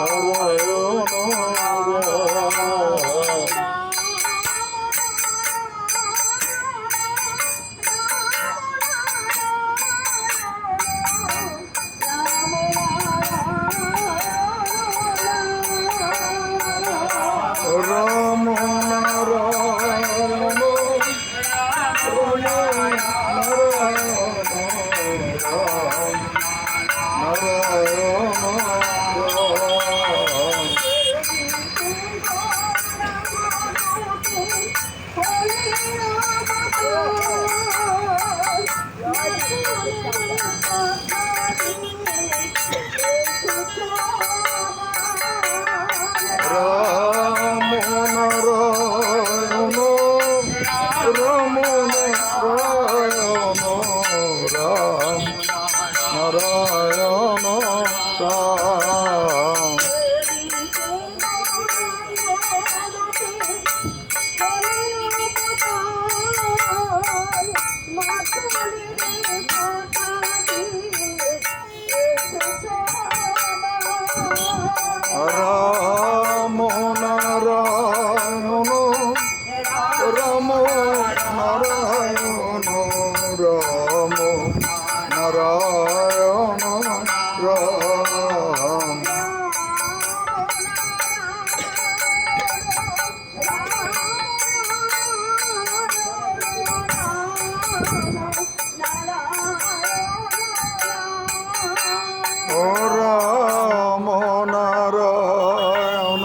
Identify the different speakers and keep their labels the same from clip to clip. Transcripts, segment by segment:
Speaker 1: Namo Ramo, Ramo, O Ram Narayan.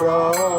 Speaker 1: Ramon.